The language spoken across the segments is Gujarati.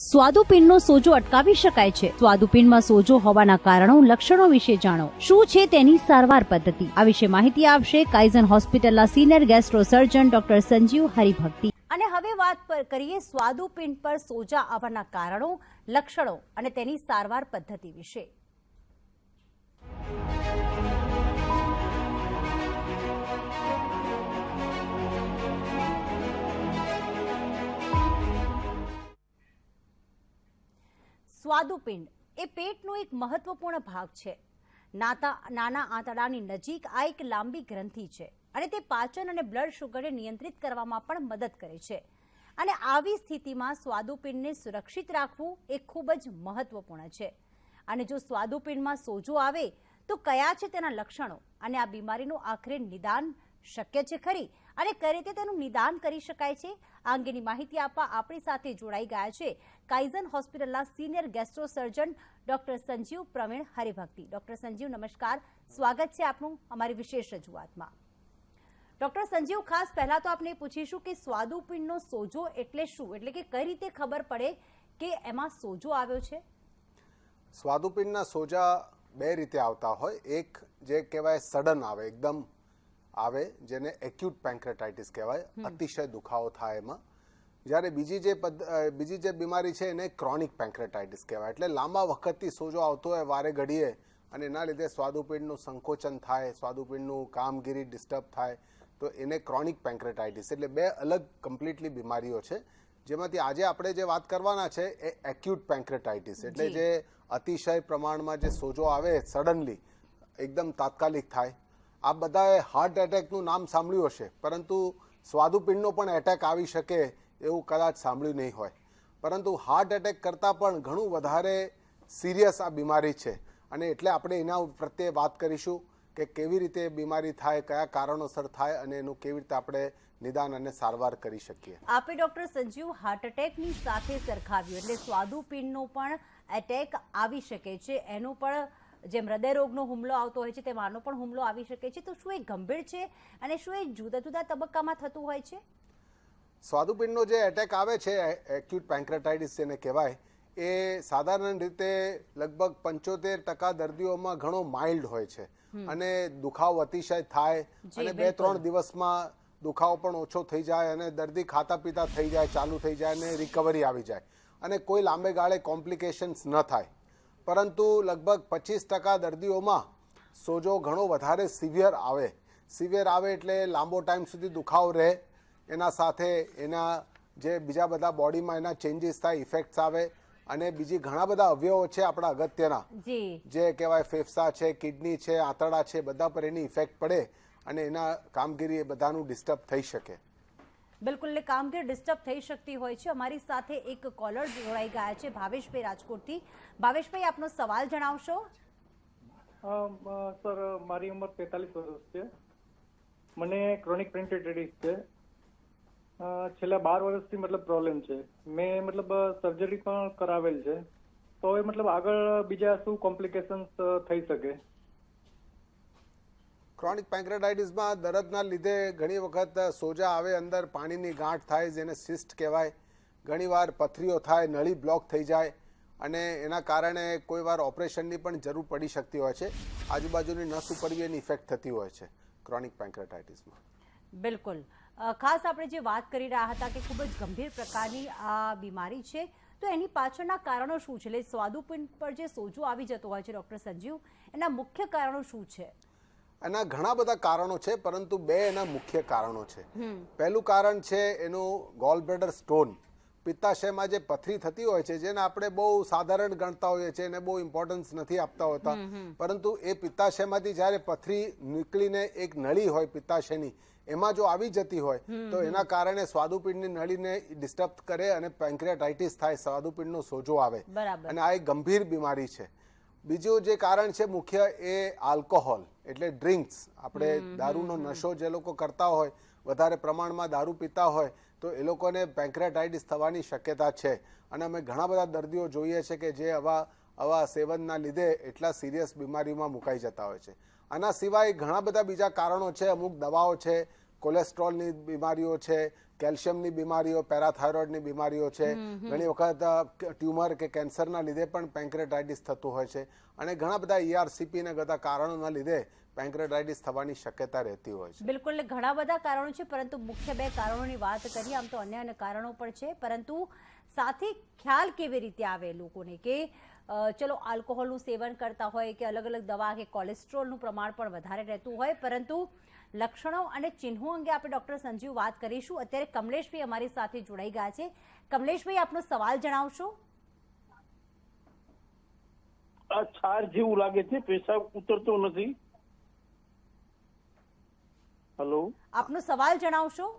સ્વાદુપિંડનો સોજો અટકાવી શકાય છે. સ્વાદુપિંડમાં સોજો હોવાના કારણો, લક્ષણો વિશે જાણો. શું છે તેની સારવાર પદ્ધતિ? આ વિશે માહિતી આપશે કાઇઝન હોસ્પિટલના senior gastro surgeon doctor Sanjeev Haribhakti. અને હવે વાત પર કરીએ સ્વાદુપિંડ પર સોજા આવવાના કારણો, લક્ષણો અને તેની સારવાર પદ્ધતિ વિશે. સ્વાદુપિંડ એ પેટનો એક મહત્વપૂર્ણ ભાગ છે. નાતા, નાના આંતડાની નજીક આ એક લાંબી ગ્રંથિ છે અને તે પાચન અને બ્લડ શુગરને નિયંત્રિત કરવામાં પણ મદદ કરે છે. અને આવી સ્થિતિમાં સ્વાદુપિંડને સુરક્ષિત રાખવું એ ખૂબ જ મહત્વપૂર્ણ છે. અને જો સ્વાદુપિંડમાં સોજો આવે, તો કયા છે તેના લક્ષણો? અને આ બીમારીનું આખરે નિદાન શક્ય છે ખરી? અને કઈ રીતે તેનું નિદાન કરી શકાય છે? આ અંગેની માહિતી આપવા આપણી સાથે જોડાઈ ગયા છે કાઇઝન હોસ્પિટલના senior gastro surgeon doctor Sanjeev Pravin Haribhakti. Doctor Sanjeev નમસ્કાર. સ્વાગત છે આપનું અમારી વિશેષ રજૂઆતમાં. ડોક્ટર સંજીવ ખાસ પહેલા તો આપણે પૂછીશું કે સ્વાદુપિંડનો સોજો એટલે શું? એટલે કે કઈ રીતે ખબર પડે કે એમાં સોજો આવ્યો છે? સ્વાદુપિંડના સોજા બે રીતે આવતા હોય. એક જે કહેવાય સડન આવે એકદમ આવે જેને એક્યુટ પેન્ક્રેટાઇટિસ કહેવાય. અતિશય દુખાવો થાય એમાં. જ્યારે બીજી જે બીજી જે બીમારી છે એને ક્રોનિક પેન્ક્રેટાઇટિસ કહેવાય. એટલે લાંબા વખતથી સોજો આવતો હોય વારે ઘડીએ અને એના લીધે સ્વાદુપિંડનું સંકોચન થાય સ્વાદુપિંડનું કામગીરી ડિસ્ટર્બ થાય તો એને ક્રોનિક પેન્ક્રેટાઇટિસ. એટલે બે અલગ કમ્પ્લીટલી બીમારીઓ છે જેમાંથી આજે આપણે જે વાત કરવાના છે એ એક્યુટ પેન્ક્રેટાઇટિસ. એટલે જે અતિશય પ્રમાણમાં જે સોજો આવે સડનલી એકદમ તાત્કાલિક થાય. આ બધાએ હાર્ટ એટેકનું નામ સાંભળ્યું હશે પરંતુ સ્વાદુપિંડનો પણ એટેક આવી શકે એવું કદાચ સાંભળ્યું નહીં હોય. પરંતુ હાર્ટ એટેક કરતાં પણ ઘણું વધારે સિરિયસ આ બીમારી છે. અને એટલે આપણે એના પ્રત્યે વાત કરીશું કે કેવી રીતે બીમારી થાય, કયા કારણોસર થાય અને એનું કેવી રીતે આપણે નિદાન અને સારવાર કરી શકીએ. આપે ડોક્ટર સંજીવ હાર્ટ એટેકની સાથે સરખાવ્યું, એટલે સ્વાદુપિંડનો પણ એટેક આવી શકે છે. એનો પણ જેમ હૃદયરોગનો હુમલો આવતો હોય છે, તેમ આનો પણ હુમલો આવી શકે છે. તો શું એ ગંભીર છે? અને શું એ જુદા જુદા તબક્કામાં થતું હોય છે? સ્વાદુપિંડનો જે એટેક આવે છે એક્યુટ પેન્ક્રેટાઇટિસ જેને કહેવાય એ સાધારણ રીતે લગભગ પંચોતેર ટકા દર્દીઓમાં ઘણો માઇલ્ડ હોય છે. અને દુખાવો અતિશય થાય અને બે ત્રણ દિવસમાં દુખાવો પણ ઓછો થઈ જાય અને દર્દી ખાતા પીતા થઈ જાય ચાલુ થઈ જાય અને રિકવરી આવી જાય. અને કોઈ લાંબે ગાળે કોમ્પ્લિકેશન્સ ન થાય. પરંતુ લગભગ પચીસ ટકા દર્દીઓમાં સોજો ઘણો વધારે સિવિયર આવે. સિવિયર આવે એટલે લાંબો ટાઈમ સુધી દુખાવો રહે. એના સાથે એના જે બીજા બધા બોડીમાં એના ચેન્જીસ થાય ઇફેક્ટ્સ આવે અને બીજી ઘણા બધા અવયવો છે આપણા અગત્યના. જે. કહેવાય ફેફસા છે કિડની છે આંતરડા છે બધા પર એની ઇફેક્ટ પડે અને એના કામગીરી એ બધાનું ડિસ્ટર્બ થઈ શકે. બિલકુલ એટલે કામગીરી ડિસ્ટર્બ થઈ શકતી હોય છે. અમારી સાથે એક કોલર જોડાઈ ગયા છે ભાવેશભાઈ રાજકોટથી. ભાવેશભાઈ આપનો સવાલ જણાવશો? સર મારી ઉંમર તેતાલીસ વર્ષ છે. મને ક્રોનિક પેન્ટેટાઇટિસ છે. છેલ્લા બાર વર્ષથી મતલબ પ્રોબ્લેમ છે. મેં મતલબ સર્જરી પણ કરાવેલ છે. તો એ મતલબ આગળ બીજા શું કોમ્પ્લિકેશન્સ થઈ શકે? ક્રોનિક પેન્ક્રેટાઇટિસમાં દર્દના લીધે ઘણી વખત સોજા આવે અંદર પાણીની ગાંઠ થાય જેને સિસ્ટ કહેવાય. ઘણીવાર પથરીઓ થાય નળી બ્લોક થઈ જાય અને એના કારણે કોઈ વાર ઓપરેશનની પણ જરૂર પડી શકતી હોય છે. આજુબાજુની નસ ઉપર બી એની ઇફેક્ટ થતી હોય છે ક્રોનિક પેન્ક્રેટાઇટિસમાં બિલકુલ. ખાસ આપણે જે વાત કરી રહ્યા હતા કે ખૂબ જ ગંભીર પ્રકારની આ બીમારી છે તો એની પાછળના કારણો શું છે? એટલે સ્વાદુપિંડ પર જે સોજો આવી જતો હોય છે ડૉક્ટર સંજીવ એના મુખ્ય કારણો શું છે? એના ઘણા બધા કારણો છે પરંતુ બે એના મુખ્ય કારણો છે. પહેલું કારણ છે એનું ગોલ બ્લેડર સ્ટોન પિત્તાશયમાં જે પથરી થતી હોય છે જેને આપણે બહુ સાધારણ ગણતા હોઈએ છીએ એને બહુ ઇમ્પોર્ટન્સ નથી આપતા હોતા. પરંતુ એ પિત્તાશયમાંથી જ્યારે પથરી નીકળીને એક નળી હોય પિત્તાશયની એમાં જો આવી જતી હોય તો એના કારણે સ્વાદુપિંડની નળીને ડિસ્ટર્બ કરે અને પેન્ક્રિયાટાઇટિસ થાય સ્વાદુપિંડનો સોજો આવે. અને આ એક ગંભીર બીમારી છે. બીજું જે કારણ છે મુખ્ય એ આલ્કોહોલ એટલે ડ્રિંક્સ આપણે દારૂનો નશો જે લોકો કરતા હોય વધારે પ્રમાણમાં દારૂ પીતા હોય તો એ લોકોને પેન્ક્રેટાઇટિસ થવાની શક્યતા છે. અને અમે ઘણા બધા દર્દીઓ જોઈએ છે કે જે આવા આવા સેવનના લીધે એટલા સિરિયસ બીમારીમાં મુકાઈ જતા હોય છે. આના સિવાય ઘણા બધા બીજા કારણો છે અમુક દવાઓ છે કોલેસ્ટ્રોલની બીમારીઓ છે કેલ્શિયમની બીમારીઓ પેરાથાઇરોઇડની બીમારીઓ છે. ઘણી વખત ટ્યુમર કે કેન્સરના લીધે પણ પેન્ક્રેટાઇટિસ થતું હોય છે. અને ઘણા બધા ઈઆરસીપીને ઈઆરસીપી બધા કારણોના લીધે પેન્ક્રેટાઇટિસ થવાની શક્યતા રહેતી હોય છે. બિલકુલ ઘણા બધા કારણો છે પરંતુ મુખ્ય બે કારણોની વાત કરીએ આમ તો અન્ય અન્ય કારણો પણ છે. પરંતુ સાથે ખ્યાલ કેવી રીતે આવે લોકોને કે ચલો આલ્કોહોલનું સેવન કરતા હોય કે અલગ અલગ દવા કે કોલેસ્ટ્રોલનું પ્રમાણ પણ વધારે રહેતું હોય પરંતુ લક્ષણો અને ચિહ્નો અંગે આપણે ડોક્ટર સંજીવ વાત કરીશું. અત્યારે કમલેશભાઈ અમારી સાથે જોડાઈ ગયા છે. કમલેશભાઈ આપનો સવાલ જણાવશો? આ છાર જેવું લાગે છે પેશાબ ઉતરતો નથી. હલો? આપનો સવાલ જણાવશો?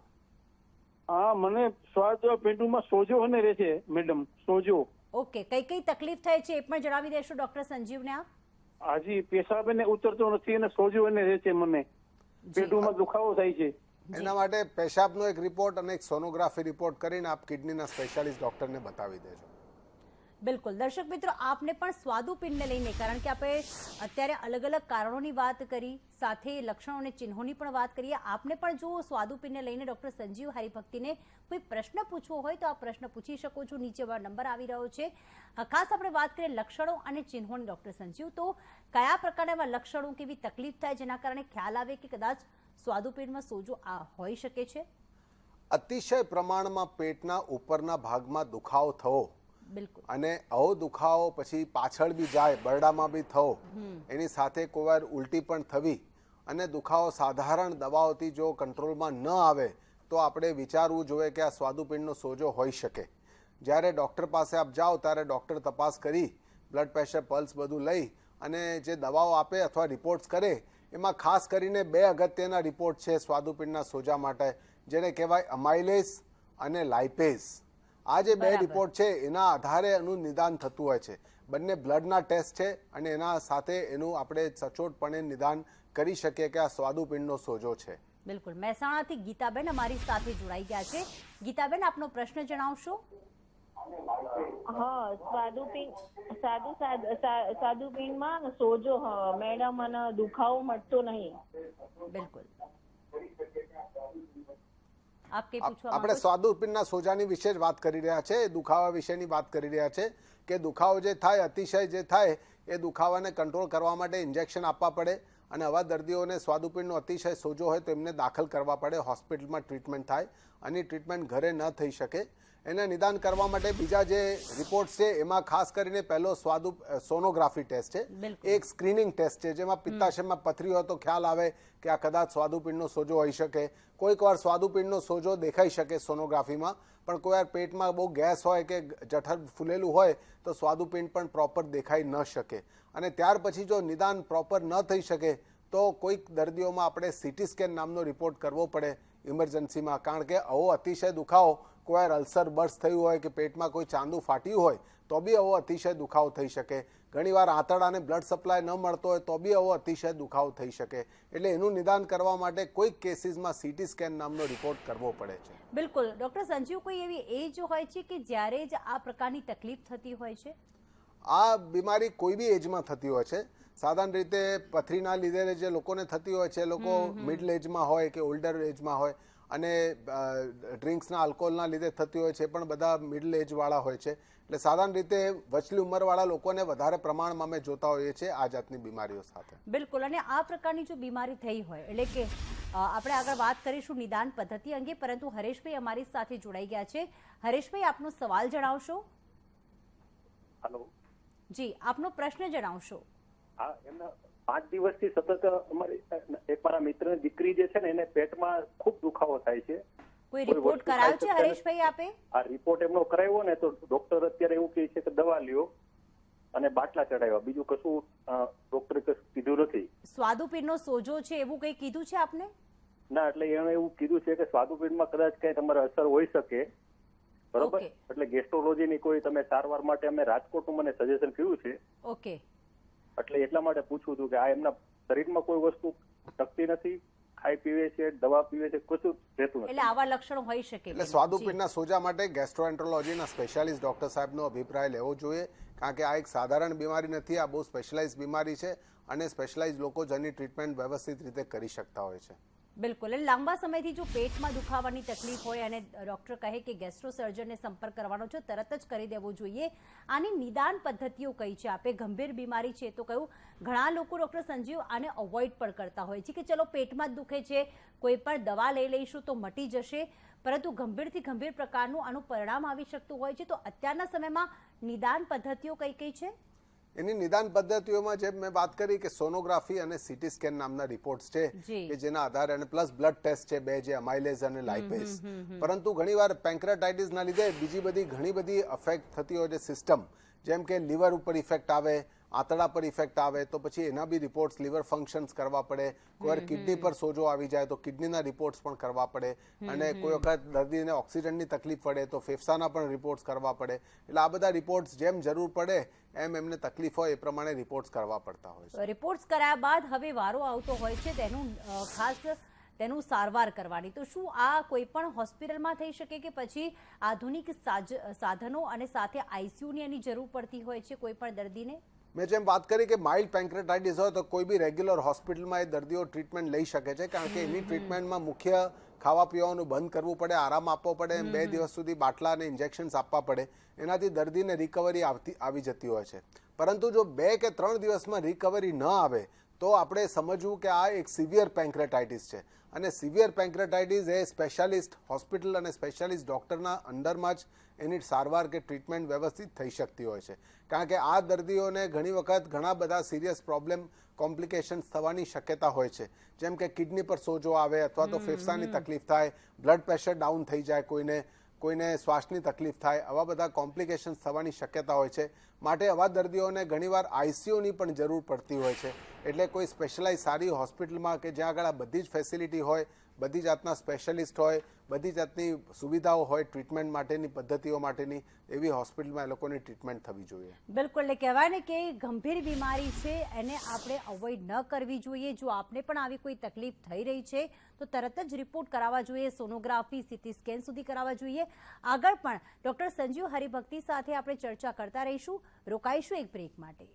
હા મને સ્વાદ પેટુમાં સોજો અને રહે છે મેડમ સોજો. ઓકે કઈ કઈ તકલીફ થાય છે એ પણ જણાવી દેશો ડોક્ટર સંજીવને આપ. હાજી પેશાબ એને ઉતરતો નથી અને સોજો એને રહે છે મને. પેટમાં દુખાવો થાય છે. એના માટે પેશાબનો એક રિપોર્ટ અને એક સોનોગ્રાફી રિપોર્ટ કરીને આપ કિડનીના સ્પેશિયાલિસ્ટ ડોક્ટરને બતાવી દેજો. બિલકુલ. દર્શક મિત્રો, આપને પણ સ્વાદુપિંડને લઈને, કારણ કે આપણે અત્યારે અલગ અલગ કારણોની વાત કરી, સાથે લક્ષણો અને ચિહ્નોની પણ વાત કરીએ. આપને પણ જો સ્વાદુપિંડને લઈને ડોક્ટર સંજીવ હરિભક્તિને કોઈ પ્રશ્ન પૂછવો હોય તો આ પ્રશ્ન પૂછી શકો છો. નીચે નંબર આવી રહ્યો છે. ખાસ આપણે વાત કરીએ લક્ષણો અને ચિહ્નોની, ડોક્ટર સંજીવ. તો કયા પ્રકારના એવા લક્ષણો કેવી તકલીફ થાય જેના કારણે ખ્યાલ આવે કે કદાચ સ્વાદુપિંડમાં સોજો આ હોઈ શકે છે? અતિશય પ્રમાણમાં પેટના ઉપરના ભાગમાં દુખાવો થવો બિલકુલ. અને આવો દુખાવો પછી પાછળ બી જાય, બરડામાં બી થવો, એની સાથે કોઈ ઉલટી પણ થવી. અને દુખાવો સાધારણ દવાઓથી જો કંટ્રોલમાં ન આવે, તો આપણે વિચારવું જોઈએ કે આ સ્વાદુપિંડનો સોજો હોઈ શકે. જ્યારે ડૉક્ટર પાસે આપ જાઓ, ત્યારે ડૉક્ટર તપાસ કરી, બ્લડ પ્રેશર, પલ્સ બધું લઈ અને જે દવાઓ આપે અથવા રિપોર્ટ્સ કરે, એમાં ખાસ કરીને બે અગત્યના રિપોર્ટ છે સ્વાદુપિંડના સોજા માટે, જેને કહેવાય અમાઇલેસ અને લાઇપેઝ. આ જે બે રિપોર્ટ છે એના આધારે એનું નિદાન થતું હોય છે. બંને બ્લડના ટેસ્ટ છે અને એના સાથે એનું આપણે સચોટપણે નિદાન કરી શકીએ કે આ સ્વાદુપિંડનો સોજો છે. બિલકુલ. મહેસાણાથી ગીતાબેન અમારી સાથે જોડાઈ ગયા છે. ગીતાબેન આપનો પ્રશ્ન જણાવશો? હા સ્વાદુપિંડ સાદુ સ્વાદુપિંડમાં સોજો હ, મેડમ અને દુખાવો મટતો નહીં. બિલકુલ. આપ પૂછવા આપણે? સ્વાદુપિંડના સોજાની વિશે જ વાત કરી રહ્યા છે દુખાવા વિશેની વાત કરી રહ્યા છે કે દુખાવો જે થાય અતિશય જે થાય એ દુખાવાને કંટ્રોલ કરવા માટે ઇન્જેક્શન આપવા પડે અને આવા દર્દીઓને સ્વાદુપિંડનો અતિશય સોજો હોય તો એમને દાખલ કરવા પડે હોસ્પિટલમાં ટ્રીટમેન્ટ થાય અને ટ્રીટમેન્ટ ઘરે ન થઈ શકે એને નિદાન કરવા માટે બીજા જે રિપોર્ટ છે એમાં ખાસ કરીને પહેલો સ્વાદુ સોનોગ્રાફી ટેસ્ટ છે. એક સ્ક્રીનિંગ ટેસ્ટ છે જેમાં પિત્તાશયમાં પથરી હોય તો ખ્યાલ આવે કે આ કદાચ સ્વાદુપિંડનો સોજો હોઈ શકે. કોઈક વાર સ્વાદુપિંડનો સોજો દેખાઈ શકે સોનોગ્રાફીમાં પણ કોઈ વાર પેટમાં બહુ ગેસ હોય કે જઠર ફૂલેલું હોય તો સ્વાદુપિંડ પણ પ્રોપર દેખાઈ ન શકે. અને ત્યાર પછી જો નિદાન પ્રોપર ન થઈ શકે તો કોઈક દર્દીઓમાં આપણે સીટી સ્કેન નામનો રિપોર્ટ કરવો પડે ઇમરજન્સીમાં કારણ કે આવો અતિશય દુખાવો કોઈ વાર અલ્સર બર્સ થયું હોય કે પેટમાં કોઈ ચાંદુ ફાટ્યું હોય તો બી આવો અતિશય દુખાવો થઈ શકે. ઘણીવાર આંતરડાને બ્લડ સપ્લાય ન મળતો હોય તો બી આવો અતિશય દુખાવો થઈ શકે. એટલે એનું નિદાન કરવા માટે કોઈક કેસીસમાં સીટી સ્કેન નામનો રિપોર્ટ કરવો પડે છે. બિલકુલ. ડોક્ટર સંજીવ કોઈ એવી એજ હોય છે કે જ્યારે જ આ પ્રકારની તકલીફ થતી હોય છે? આ બીમારી કોઈ બી એજમાં થતી હોય છે. સાધારણ રીતે પથરીના લીધે જે લોકોને થતી હોય છે એ લોકો મિડલ એજમાં હોય કે ઓલ્ડર એજમાં હોય અને ડ્રિંક્સના આલ્કોહોલના લીધે થતી હોય છે પણ બધા મિડલ એજવાળા હોય છે. એટલે સાધારણ રીતે વચલી ઉંમરવાળા લોકોને વધારે પ્રમાણમાં અમે જોતા હોઈએ છીએ આ જાતની બીમારીઓ સાથે. બિલકુલ અને આ પ્રકારની જો બીમારી થઈ હોય એટલે કે આપણે આગળ વાત કરીશું નિદાન પદ્ધતિ અંગે પરંતુ હરેશભાઈ અમારી સાથે જોડાઈ ગયા છે. હરેશભાઈ આપનો સવાલ જણાવશો? હેલો. જી આપનો પ્રશ્ન જણાવશો. હા એમના પાંચ દિવસથી સતત અમારી એક મારા મિત્રની દીકરી જે છે ને એને પેટમાં ખૂબ દુખાવો થાય છે. કોઈ રિપોર્ટ કરાવ્યો છે હરેશભાઈ આપે? આ રિપોર્ટ એમનો કરાવ્યો ને તો ડોક્ટર અત્યારે એવું કહે છે કે દવા લ્યો અને બાટલા ચડાવ્યા બીજું કશું ડોક્ટરે કશું કીધું નથી. સ્વાદુપિંડનો સોજો છે એવું કંઈ કીધું છે આપને? ના એટલે એણે એવું કીધું છે કે સ્વાદુપિંડમાં કદાચ કઈ તમારે અસર હોઈ શકે. બરોબર? એટલે એટલે ગેસ્ટ્રોલોજીની કોઈ તમે સારવાર માટે અમે રાજકોટનું મને સજેશન કર્યું છે. ઓકે. એટલે એટલા માટે પૂછવું હતું કે આ એમના શરીરમાં કોઈ વસ્તુ ટકતી નથી ખાઈ પીવે છે દવા પીવે છે કશું રહેતું એટલે આવા લક્ષણો હોઈ શકે એટલે. સ્વાદુપિંડના સોજા માટે ગેસ્ટ્રોએન્ટ્રોલોજીના સ્પેશિયાલિસ્ટ ડોક્ટર સાહેબનો અભિપ્રાય લેવો જોઈએ કારણ કે આ એક સાધારણ બીમારી નથી આ બહુ સ્પેશિયલાઇઝ બીમારી છે અને સ્પેશિયલાઇઝ લોકો જ આની ટ્રીટમેન્ટ વ્યવસ્થિત રીતે કરી શકતા હોય છે બિલકુલ. લાંબા સમયથી જો પેટમાં દુખાવાની તકલીફ હોય અને ડોક્ટર કહે કે ગેસ્ટ્રો સર્જનને સંપર્ક કરવાનો છે, તરત જ કરી દેવો જોઈએ. આની નિદાન પદ્ધતિઓ કઈ છે આપે? ગંભીર બીમારી છે તો કહ્યું, ઘણા લોકો ડોક્ટર સંજીવ આને અવોઇડ પણ કરતા હોય છે કે ચલો પેટમાં જ દુખે છે, કોઈ પણ દવા લઈ લઈશું તો મટી જશે. પરંતુ ગંભીરથી ગંભીર પ્રકારનું આનું પરિણામ આવી શકતું હોય છે. તો અત્યારના સમયમાં નિદાન પદ્ધતિઓ કઈ કઈ છે? એની નિદાન પદ્ધતિઓમાં જે મેં વાત કરી કે સોનોગ્રાફી અને સીટી સ્કેન નામના રિપોર્ટ્સ છે કે જેના આધારે અને પ્લસ બ્લડ ટેસ્ટ છે બે જે અમાઇલેઝ અને લાઇપેઝ પરંતુ ઘણીવાર પેન્ક્રેટાઇટિસના લીધે બીજી બધી ઘણી બધી અફેક્ટ થતી હોય છે સિસ્ટમ જેમ કે લીવર ઉપર ઇફેક્ટ આવે આંતરડા પર ઇફેક્ટ આવે તો પછી એના બી રિપોર્ટ્સ લીવર ફંક્શન્સ કરવા પડે. કોઈ વાર કિડની પર સોજો આવી જાય તો કિડનીના રિપોર્ટ્સ પણ કરવા પડે. અને કોઈ વખત દર્દીને ઓક્સિજનની તકલીફ પડે તો ફેફસાના પણ રિપોર્ટ્સ કરવા પડે. એટલે આ બધા રિપોર્ટ્સ જેમ જરૂર પડે એમ એમને તકલીફ હોય એ પ્રમાણે રિપોર્ટ્સ કરવા પડતા હોય છે. રિપોર્ટ્સ કરાયા બાદ હવે વારો આવતો હોય છે તેનું ખાસ તેનું સારવાર કરવાની. તો શું આ કોઈ પણ હોસ્પિટલમાં થઈ શકે કે પછી આધુનિક સાધનો અને સાથે આઈસીયુની એની જરૂર પડતી હોય છે કોઈ પણ દર્દીને? મેં જેમ વાત કરી કે માઇલ્ડ પેન્ક્રેટાઇટિસ હોય તો કોઈ બી રેગ્યુલર હોસ્પિટલમાં એ દર્દીઓ ટ્રીટમેન્ટ લઈ શકે છે કારણ કે એની ટ્રીટમેન્ટમાં મુખ્ય ખાવા પીવાનું બંધ કરવું પડે આરામ આપવો પડે એમ બે દિવસ સુધી બાટલા અને ઇન્જેક્શન્સ આપવા પડે. એનાથી દર્દીને રિકવરી આવતી આવી જતી હોય છે. પરંતુ જો બે કે ત્રણ દિવસમાં રિકવરી ન આવે તો આપણે સમજવું કે આ એક સિવિયર પેન્ક્રેટાઇટિસ છે. અને સિવિયર પેન્ક્રેટાઇટિસ એ સ્પેશિયાલિસ્ટ હોસ્પિટલ અને સ્પેશિયાલિસ્ટ ડૉક્ટરના અંડરમાં જ એની સારવાર કે ટ્રીટમેન્ટ વ્યવસ્થિત થઈ શકતી હોય છે. કારણ કે આ દર્દીઓને ઘણી વખત ઘણા બધા સિરિયસ પ્રોબ્લેમ કોમ્પ્લિકેશન્સ થવાની શક્યતા હોય છે. જેમ કે કિડની પર સોજો આવે અથવા તો ફેફસાની તકલીફ થાય બ્લડ પ્રેશર ડાઉન થઈ જાય કોઈને કોઈને શ્વાસની તકલીફ થાય, આવા બધા કોમ્પ્લિકેશન્સ થવાની શક્યતા હોય છે. માટે આવા દર્દીઓને ઘણીવાર આઈસીયુની પણ જરૂર પડતી હોય છે. એટલે કોઈ સ્પેશિયલાઇઝ સારી હોસ્પિટલમાં કે જ્યાં આગળ આ બધી જ ફેસિલિટી હોય બધી જાતના સ્પેશિયલિસ્ટ હોય, બધી જાતની સુવિધાઓ હોય ટ્રીટમેન્ટ માટેની, પદ્ધતિઓ માટેની, એવી હોસ્પિટલમાં એ લોકોની ટ્રીટમેન્ટ થવી જોઈએ. બિલકુલ, એટલે કહેવાય ને કે ગંભીર બીમારી છે, એને આપણે અવોઇડ ન કરવી જોઈએ. જો આપને પણ આવી કોઈ તકલીફ થઈ રહી છે, તો તરત જ રિપોર્ટ કરાવવા જોઈએ સોનોગ્રાફી સીટી સ્કેન સુધી કરાવવા જોઈએ. આગળ પણ ડોક્ટર સંજીવ હરિભક્તિ સાથે આપણે ચર્ચા કરતા રહીશું. રોકાઈશું એક બ્રેક માટે.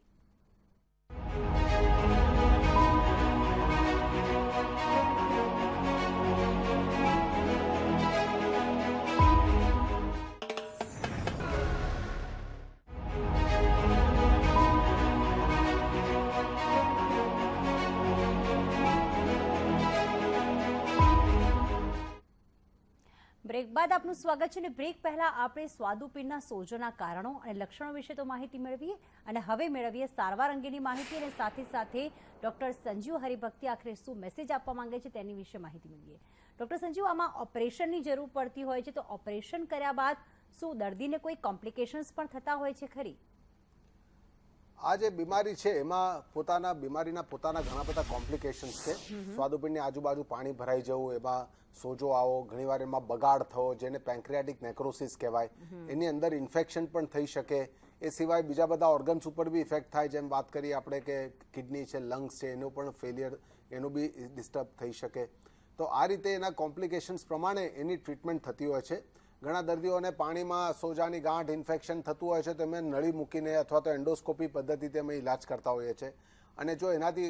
બ્રેક બાદ આપનું સ્વાગત છે અને બ્રેક પહેલા આપણે સ્વાદુપિંડના સોજોના કારણો અને લક્ષણો વિશે તો માહિતી મેળવીએ અને હવે મેળવીએ સારવાર અંગેની માહિતી અને સાથે સાથે ડોક્ટર સંજીવ હરિભક્તિ આખરે શું મેસેજ આપવા માંગે છે તેની વિશે માહિતી મેળવીએ. ડોક્ટર સંજીવ, આમાં ઓપરેશનની જરૂર પડતી હોય છે તો ઓપરેશન કર્યા બાદ શું દર્દીને કોઈ કોમ્પ્લિકેશન્સ પણ થતા હોય છે ખરી? આ જે બીમારી છે, એમાં પોતાના બીમારીના પોતાના ઘણા બધા કોમ્પ્લિકેશન્સ છે. સ્વાદુપિંડની આજુબાજુ પાણી ભરાઈ જવું, એમાં સોજો આવો, ઘણીવાર એમાં બગાડ થવો, જેને પેન્ક્રિયાટિક નેક્રોસિસ કહેવાય. એની અંદર ઇન્ફેક્શન પણ થઈ શકે. એ સિવાય બીજા બધા ઓર્ગન્સ ઉપર બી ઇફેક્ટ થાય. જેમ વાત કરીએ આપણે કે કિડની છે લંગ્સ છે, એનું પણ ફેલિયર એનું બી ડિસ્ટર્બ થઈ શકે. તો આ રીતે એના કોમ્પ્લિકેશન્સ પ્રમાણે એની ટ્રીટમેન્ટ થતી હોય છે. ઘણા દર્દીઓને પાણીમાં સોજાની ગાંઠ ઇન્ફેક્શન થતું હોય છે તો અમે નળી મૂકીને અથવા તો એન્ડોસ્કોપી પદ્ધતિથી અમે ઇલાજ કરતા હોઈએ છીએ. અને જો એનાથી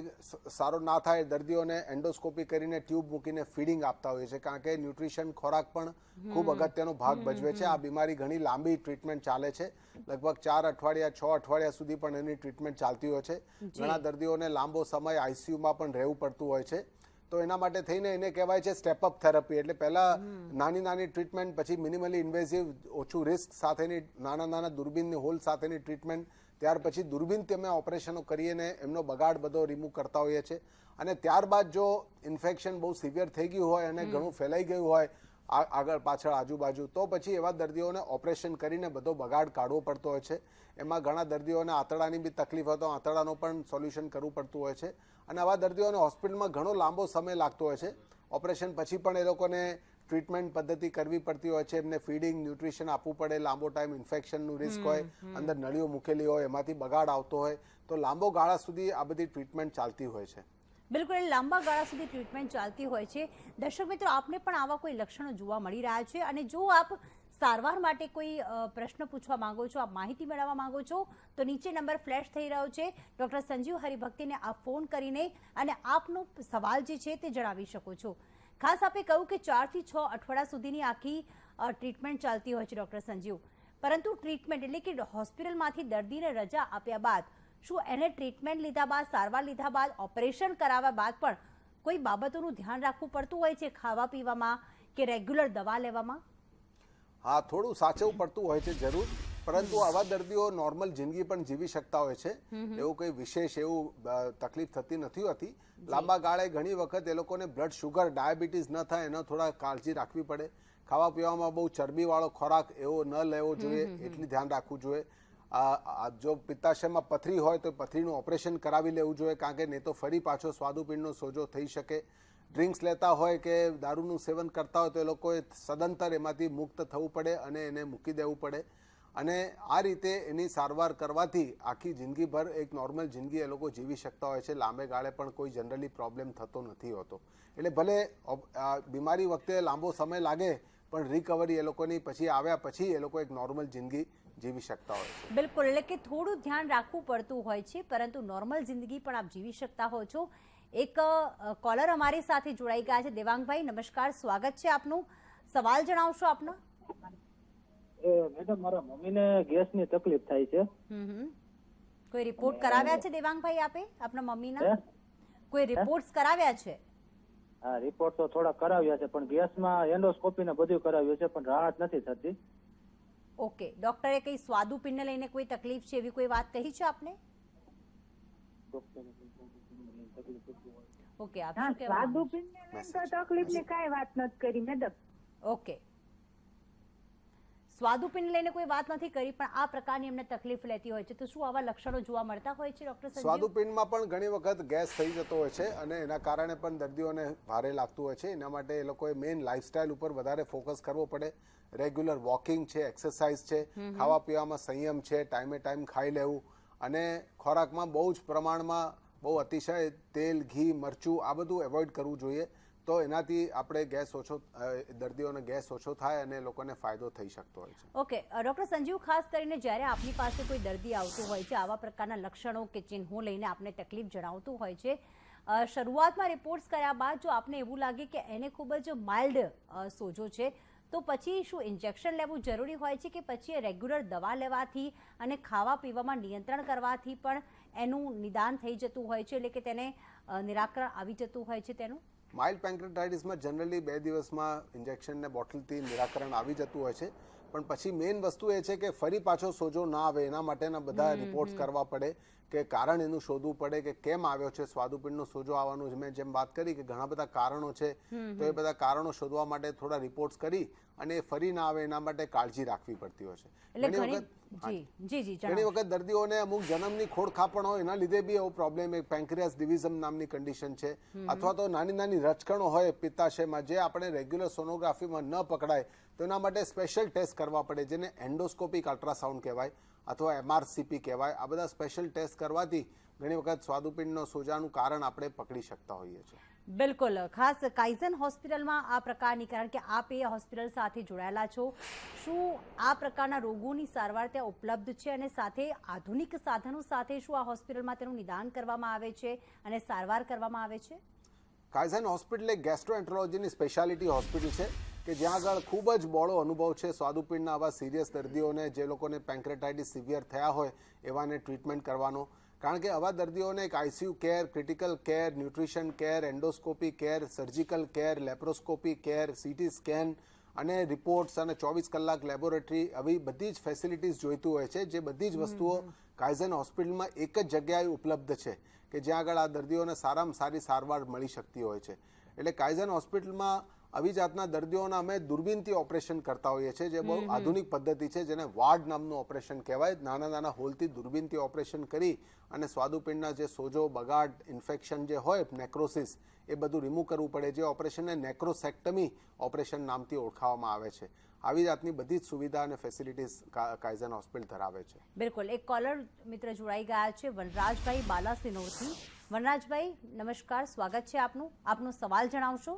સારો ના થાય દર્દીઓને એન્ડોસ્કોપી કરીને ટ્યુબ મૂકીને ફીડિંગ આપતા હોઈએ છીએ કારણ કે ન્યુટ્રિશન ખોરાક પણ ખૂબ અગત્યનો ભાગ ભજવે છે. આ બીમારી ઘણી લાંબી ટ્રીટમેન્ટ ચાલે છે. લગભગ ચાર અઠવાડિયા છ અઠવાડિયા સુધી પણ એની ટ્રીટમેન્ટ ચાલતી હોય છે. ઘણા દર્દીઓને લાંબો સમય આઈસીયુમાં પણ રહેવું પડતું હોય છે. તો એના માટે થઈને એને કહેવાય છે સ્ટેપ અપ થેરપી એટલે પહેલા નાની નાની ટ્રીટમેન્ટ પછી મિનિમલી ઇન્વેઝિવ ઓછું રિસ્ક સાથેની નાના નાના દૂરબીનની હોલ સાથેની ટ્રીટમેન્ટ ત્યાર પછી દૂરબીનથી અમે ઓપરેશનો કરીને એમનો બગાડ બધો રિમૂવ કરતા હોઈએ છીએ. અને ત્યારબાદ જો ઇન્ફેક્શન બહુ સિવિયર થઈ ગયું હોય અને ઘણું ફેલાઈ ગયું હોય આગળ પાછળ આજુબાજુ. તો પછી એવા દર્દીઓને ઓપરેશન કરીને બધો બગાડ કાઢવો પડતો હોય છે. એમાં ઘણા દર્દીઓને આંતરડાની બી તકલીફ હોય તો આંતરડાનું પણ સોલ્યુશન કરવું પડતું હોય છે. અને આવા દર્દીઓને હોસ્પિટલમાં ઘણો લાંબો સમય લાગતો હોય છે. ઓપરેશન પછી પણ એ લોકોને ટ્રીટમેન્ટ પદ્ધતિ કરવી પડતી હોય છે. એમને ફીડિંગ ન્યુટ્રિશન આપવું પડે. લાંબો ટાઈમ ઇન્ફેક્શનનું રિસ્ક હોય અંદર નળીઓ મૂકેલી હોય એમાંથી બગાડ આવતો હોય. તો લાંબો ગાળા સુધી આ બધી ટ્રીટમેન્ટ ચાલતી હોય છે. બિલકુલ લાંબા ગાળા સુધી ટ્રીટમેન્ટ ચાલતી હોય છે. દર્શક મિત્રો, આપને પણ આવા કોઈ લક્ષણો જોવા મળી રહ્યા છે. અને જો આપ સારવાર માટે કોઈ પ્રશ્ન પૂછવા માંગો છો, આપ માહિતી મેળવવા માંગો છો, તો નીચે નંબર ફ્લેશ થઈ રહ્યો છે. ડૉક્ટર સંજીવ હરિભક્તિને આપ ફોન કરીને અને આપનો સવાલ જે છે તે જણાવી શકો છો. ખાસ આપે કહ્યું કે ચારથી છ અઠવાડિયા સુધીની આખી ટ્રીટમેન્ટ ચાલતી હોય છે ડૉક્ટર સંજીવ. પરંતુ ટ્રીટમેન્ટ એટલે કે હોસ્પિટલમાંથી દર્દીને રજા આપ્યા બાદ શું એને ટ્રીટમેન્ટ લીધા બાદ સારવાર લીધા બાદ ઓપરેશન કરાવ્યા બાદ પણ કોઈ બાબતોનું ધ્યાન રાખવું પડતું હોય છે ખાવા પીવામાં કે રેગ્યુલર દવા લેવામાં? હા થોડું સાચવવું પડતું હોય છે જરૂર પરંતુ આવા દર્દીઓ નોર્મલ જિંદગી પણ જીવી શકતા હોય છે. એવું કંઈ વિશેષ એવું તકલીફ થતી નથી હોતી. લાંબા ગાળે ઘણી વખત એ લોકોને બ્લડ શુગર ડાયાબિટીસ ન થાય એનો થોડા કાળજી રાખવી પડે. ખાવા પીવામાં બહુ ચરબીવાળો ખોરાક એવો ન લેવો જોઈએ એટલી ધ્યાન રાખવું જોઈએ. જો પિત્તાશયમાં પથરી હોય તો પથરીનું ઓપરેશન કરાવી લેવું જોઈએ, કારણ કે નહીં તો ફરી પાછો સ્વાદુપિંડનો સોજો થઈ શકે. ડ્રિંક્સ લેતા હોય કે દારૂનું સેવન કરતા હોય તો એ લોકોએ સદંતર એમાંથી મુક્ત થવું પડે અને એને મૂકી દેવું પડે. અને આ રીતે એની સારવાર કરવાથી આખી જિંદગીભર એક નોર્મલ જિંદગી એ લોકો જીવી શકતા હોય છે. લાંબે ગાળે પણ કોઈ જનરલી પ્રોબ્લેમ થતો નથી હોતો. એટલે ભલે બીમારી વખતે લાંબો સમય લાગે, પણ રિકવરી એ લોકોની પછી આવ્યા પછી એ લોકો એક નોર્મલ જિંદગી જીવી શકતા હોય છે. બિલકુલ એટલે કે થોડું ધ્યાન રાખવું પડતું હોય છે પરંતુ નોર્મલ જિંદગી પણ આપ જીવી શકતા હો છો. એક કોલર અમારી સાથે જોડાઈ ગયા છે. દેવાંગભાઈ નમસ્કાર સ્વાગત છે આપનું. સવાલ જણાવશો આપનો? મેડમ મારા મમ્મીને ગેસની તકલીફ થાય છે. કોઈ રિપોર્ટ કરાવ્યા છે દેવાંગભાઈ આપે? આપના મમ્મીના? કોઈ રિપોર્ટ્સ કરાવ્યા છે? હા રિપોર્ટ તો થોડા કરાવ્યા છે પણ ગેસમાં એન્ડોસ્કોપી ને બધું કરાવ્યું છે પણ રાહત નથી થતી. ઓકે. ડોક્ટરે કઈ સ્વાદુપિંડને લઈને કોઈ તકલીફ છે એવી કોઈ વાત કહી છે આપને? ઓકે આપ શું કહેવા સ્વાદુપિંડને લઈને તકલીફની કઈ વાત નથી કરી મેડમ. ઓકે. સ્વાદુપિંડ લઈને કોઈ વાત નથી કરી પણ આ પ્રકારની એમને તકલીફ લેતી હોય છે. તો શું આવા લક્ષણો જોવા મળતા હોય છે ડોક્ટર સ્વાદુપિંડમાં પણ ઘણી વખત ગેસ થઈ જતો હોય છે અને એના કારણે પણ દર્દીઓને ભારે લાગતું હોય છે. એના માટે એ લોકોએ મેઇન લાઇફસ્ટાઇલ ઉપર વધારે ફોકસ કરવો પડે. રેગ્યુલર વોકિંગ છે એક્સરસાઇઝ છે ખાવા પીવામાં સંયમ છે ટાઈમે ટાઈમ ખાઈ લેવું. અને ખોરાકમાં બહુ જ પ્રમાણમાં બહુ અતિશય તેલ, ઘી, મરચું આ બધું એવોઇડ કરવું જોઈએ. તો એનાથી આપણે ગેસ ઓછો દર્દીઓને ગેસ ઓછો થાય અને લોકોને ફાયદો થઈ શકતો હોય છે. ઓકે ડોક્ટર સંજીવ, ખાસ કરીને જ્યારે આપની પાસે કોઈ દર્દી આવતું હોય છે, આવા પ્રકારના લક્ષણો કે ચિહ્નો લઈને આપને તકલીફ જણાવતું હોય છે શરૂઆતમાં રિપોર્ટ્સ કર્યા બાદ જો આપને એવું લાગે કે એને ખૂબ જ માઇલ્ડ સોજો છે, તો પછી શું ઇન્જેક્શન લેવું જરૂરી હોય છે કે પછી રેગ્યુલર દવા લેવાથી અને ખાવા પીવામાં નિયંત્રણ કરવાથી પણ એનું નિદાન થઈ જતું હોય છે એટલે કે તેને નિરાકરણ આવી જતું હોય છે તેનું? માઇલ્ડ પેન્ક્રેટાઇટિસમાં જનરલી બે દિવસમાં ઇન્જેક્શન ને બોટલથી નિરાકરણ આવી જતું હોય છે. પણ પછી મેઇન વસ્તુ એ છે કે ફરી પાછો સોજો ના આવે એના માટેના બધા રિપોર્ટ્સ કરવા પડે. કે કારણ એનું શોધવું પડે કે કેમ આવ્યો છે? સ્વાદુપિંડનો સોજો આવવાનું છે. મેં જેમ વાત કરી કે ઘણા બધા કારણો છે તો એ બધા કારણો શોધવા માટે થોડા રિપોર્ટ્સ કરી અને ફરી ના આવે એના માટે કાળજી રાખવી પડતી હોય છે. ઘણી વખત જી જી જી ઘણી વખત દર્દીઓને અમુક જન્મની ખોડખાપણ હોય એના લીધે બી એવો પ્રોબ્લેમ એક પેન્ક્રિયાસ ડિવિઝમ નામની કન્ડિશન છે. અથવા તો નાની નાની રચકણો હોય પિત્તાશયમાં જે આપણે રેગ્યુલર સોનોગ્રાફીમાં ન પકડાય તો એના માટે સ્પેશિયલ ટેસ્ટ કરવા પડે જેને એન્ડોસ્કોપિક અલ્ટ્રાસાઉન્ડ કહેવાય. અથવા એમઆરસીપી કહેવાય. આ બધા સ્પેશિયલ ટેસ્ટ કરવાથી ઘણી વખત સ્વાદુપિંડનો સોજાનું કારણ આપણે પકડી શકતા હોઈએ છીએ. બિલકુલ. ખાસ કાઇઝન હોસ્પિટલમાં આ પ્રકારની કારણ કે આપ એ હોસ્પિટલ સાથે જોડાયેલા છો શું આ પ્રકારના રોગોની સારવાર ત્યાં ઉપલબ્ધ છે અને સાથે આધુનિક સાધનો સાથે શું આ હોસ્પિટલમાં તેનું નિદાન કરવામાં આવે છે અને સારવાર કરવામાં આવે છે? કાયઝન હોસ્પિટલ એક ગેસ્ટ્રોએન્ટ્રોલોજીની સ્પેશિયાલિટી હોસ્પિટલ છે. કે જ્યાં આગળ ખૂબ જ બોળો અનુભવ છે સ્વાદુપિંડના આવા સિરિયસ દર્દીઓને જે લોકોને પેન્ક્રેટાઇટિસ સિવિયર થયા હોય એવાને ટ્રીટમેન્ટ કરવાનો. કારણ કે આવા દર્દીઓને એક ICU care critical care nutrition care endoscopy care surgical care laparoscopy care CT scan અને રિપોર્ટ્સ અને ચોવીસ કલાક લેબોરેટરી આવી બધી જ ફેસિલિટીઝ જોઈતું હોય છે જે બધી જ વસ્તુઓ કાયઝન હોસ્પિટલમાં એક જ જગ્યાએ ઉપલબ્ધ છે કે જ્યાં આગળ આ દર્દીઓને સારામાં સારી સારવાર મળી શકતી હોય છે. એટલે કાયઝન હોસ્પિટલમાં આવી જાતના દર્દીઓના અમે દૂરબીનથી ઓપરેશન કરતા હોઈએ છીએ જે બહુ આધુનિક પદ્ધતિ છે જેને વાડ નામનું ઓપરેશન કહેવાય. નાના નાના હોલથી દૂરબીનથી ઓપરેશન કરી અને સ્વાદુપિંડના જે સોજો બગાડ ઇન્ફેક્શન જે હોય નેક્રોસિસ એ બધું રિમૂવ કરવું પડે જે ઓપરેશનને નેક્રોસેક્ટમી ઓપરેશન નામથી ઓળખાવામાં આવે છે. આવી જાતની બધી જ સુવિધા અને ફેસિલિટીઝ કાયઝન હોસ્પિટલ ધરાવે છે. બિલકુલ. એક કોલર મિત્ર જોડાઈ ગયા છે વનરાજભાઈ બાલાસિનોરથી વનરાજભાઈ નમસ્કાર. સ્વાગત છે આપનું. આપનો સવાલ જણાવશો?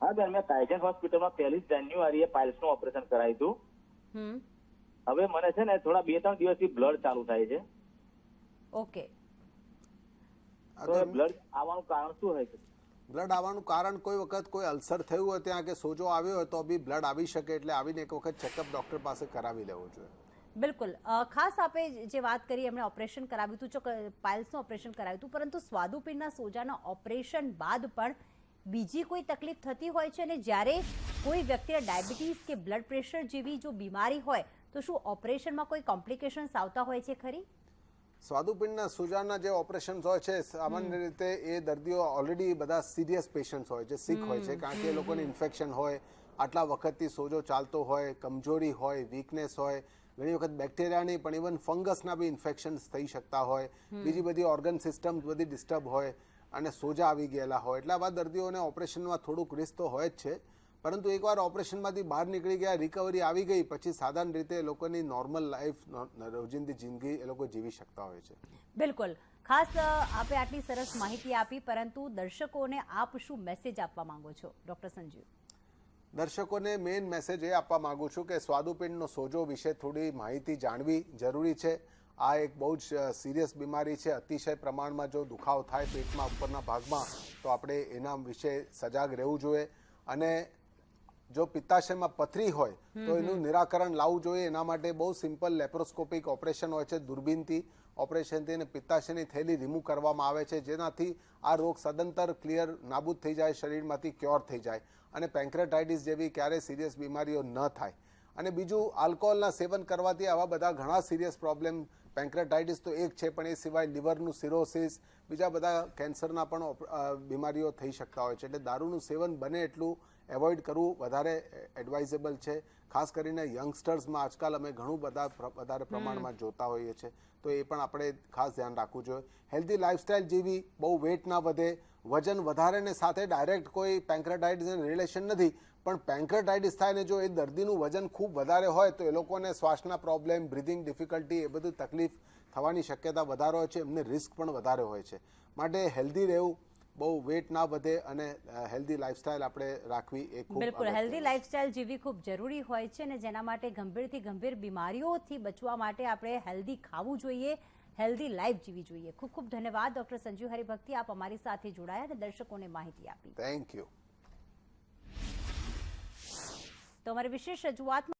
હા દરમિયાન મેં હોસ્પિટલમાં પહેલી જાન્યુઆરીએ પાઇલ્સનું ઓપરેશન કરાયું હતું. હવે મને છે ને થોડા બે ત્રણ દિવસથી બ્લડ ચાલુ થાય છે. ઓકે. તો બ્લડ આવવાનું કારણ શું હોય છે? બ્લડ આવવાનું કારણ કોઈ વખત કોઈ અલ્સર થયું હોય ત્યાં કે સોજો આવ્યો હોય તો બી બ્લડ આવી શકે એટલે આવીને એક વખત ચેકઅપ ડોક્ટર પાસે કરાવી લેવો જોઈએ. બિલકુલ. ખાસ આપે જે વાત કરી એમણે ઓપરેશન કરાવ્યું હતું પાઇલ્સનું ઓપરેશન કરાવ્યું હતું પરંતુ સ્વાદુપિંડના સોજાના ઓપરેશન બાદ પણ બીજી કોઈ તકલીફ થતી હોય છે અને જ્યારે કોઈ વ્યક્તિને ડાયાબિટીસ કે બ્લડ પ્રેશર જેવી જો બીમારી હોય તો શું ઓપરેશનમાં કોઈ કોમ્પ્લિકેશન્સ આવતા હોય છે ખરી? સ્વાદુપિંડના સુજાના જે ઓપરેશન્સ હોય છે સામાન્ય રીતે એ દર્દીઓ ઓલરેડી બધા સિરિયસ પેશન્ટ્સ હોય છે સિક હોય છે કારણ કે એ લોકોને ઇન્ફેક્શન હોય આટલા વખતથી સોજો ચાલતો હોય કમજોરી હોય વીકનેસ હોય ઘણી વખત બેક્ટેરિયાની પણ ઇવન ફંગસના બી ઇન્ફેક્શન્સ થઈ શકતા હોય. બીજી બધી ઓર્ગન સિસ્ટમ બધી ડિસ્ટર્બ હોય. અને સોજા આવી ગયેલા હોય. એટલે આવા દર્દીઓને ઓપરેશનમાં થોડુંક રિસ્ક તો હોય જ છે. પરંતુ એકવાર ઓપરેશનમાંથી બહાર નીકળી ગયા રિકવરી આવી ગઈ પછી સાધારણ રીતે એ લોકોની નોર્મલ લાઈફ રોજિંદી જિંદગી એ લોકો જીવી શકતા હોય છે. બિલકુલ. ખાસ આપે આટલી સરસ માહિતી આપી પરંતુ દર્શકોને આપ શું મેસેજ આપવા માંગો છો? ડોક્ટર સંજીવ. દર્શકોને મેઇન મેસેજ એ આપવા માંગુ છું કે સ્વાદુપિંડનો સોજો વિશે થોડી માહિતી જાણવી જરૂરી છે. આ એક બહુ જ સિરિયસ બીમારી છે. અતિશય પ્રમાણમાં જો દુખાવો થાય પેટમાં ઉપરના ભાગમાં તો આપણે એના વિશે સજાગ રહેવું જોઈએ. અને જો પિત્તાશયમાં પથરી હોય તો એનું નિરાકરણ લાવવું જોઈએ. એના માટે બહુ સિમ્પલ લેપ્રોસ્કોપિક ઓપરેશન હોય છે. દૂરબીનથી ઓપરેશનથી અને પિત્તાશયની થેલી રિમૂવ કરવામાં આવે છે જેનાથી આ રોગ સદંતર ક્લિયર નાબૂદ થઈ જાય શરીરમાંથી ક્યોર થઈ જાય અને પેન્ક્રેટાઇટિસ જેવી ક્યારેય સિરિયસ બીમારીઓ ન થાય. અને બીજું આલ્કોહોલના સેવન કરવાથી આવા બધા ઘણા સિરિયસ પ્રોબ્લેમ પેન્ક્રેટાઇટિસ તો એક છે પણ એ સિવાય લીવરનું સિરોસિસ બીજા બધા કેન્સરના પણ બીમારીઓ થઈ શકતા હોય છે. એટલે દારૂનું સેવન બને એટલું એવોઇડ કરવું વધારે એડવાઇઝેબલ છે. ખાસ કરીને યંગસ્ટર્સમાં આજકાલ અમે ઘણું બધા વધારે પ્રમાણમાં જોતા હોઈએ છીએ. તો એ પણ આપણે ખાસ ધ્યાન રાખવું જોઈએ. હેલ્ધી લાઇફસ્ટાઇલ જેવી બહુ વેટ ના વધે વજન વધારે ને સાથે ડાયરેક્ટ કોઈ પેન્ક્રેટાઇટિસ રિલેશન નથી. પણ પેન્ક્રેટાઇટિસ થાય ને જો એ દર્દીનું વજન ખૂબ વધારે હોય તો એ લોકોને શ્વાસના પ્રોબ્લેમ બ્રિધિંગ ડિફિકલ્ટી એ બધું તકલીફ થવાની શક્યતા વધારે હોય છે એમને રિસ્ક પણ વધારે હોય છે. માટે હેલ્ધી રહેવું બહુ વેટ ના વધે અને હેલ્ધી લાઇફસ્ટાઇલ આપણે રાખવી એ ખૂબ બિલકુલ હેલ્ધી. લાઇફસ્ટાઇલ જીવવી ખૂબ જરૂરી હોય છે અને જેના માટે ગંભીરથી ગંભીર બીમારીઓથી બચવા માટે આપણે હેલ્ધી ખાવું જોઈએ હેલ્ધી લાઈફ જીવી જોઈએ. ખૂબ ખૂબ ધન્યવાદ ડોક્ટર સંજીવ હરિભક્તિ. આપ અમારી સાથે જોડાયા અને દર્શકોને માહિતી આપી. થેન્ક યુ તો અમારી વિશેષ રજૂઆતમાં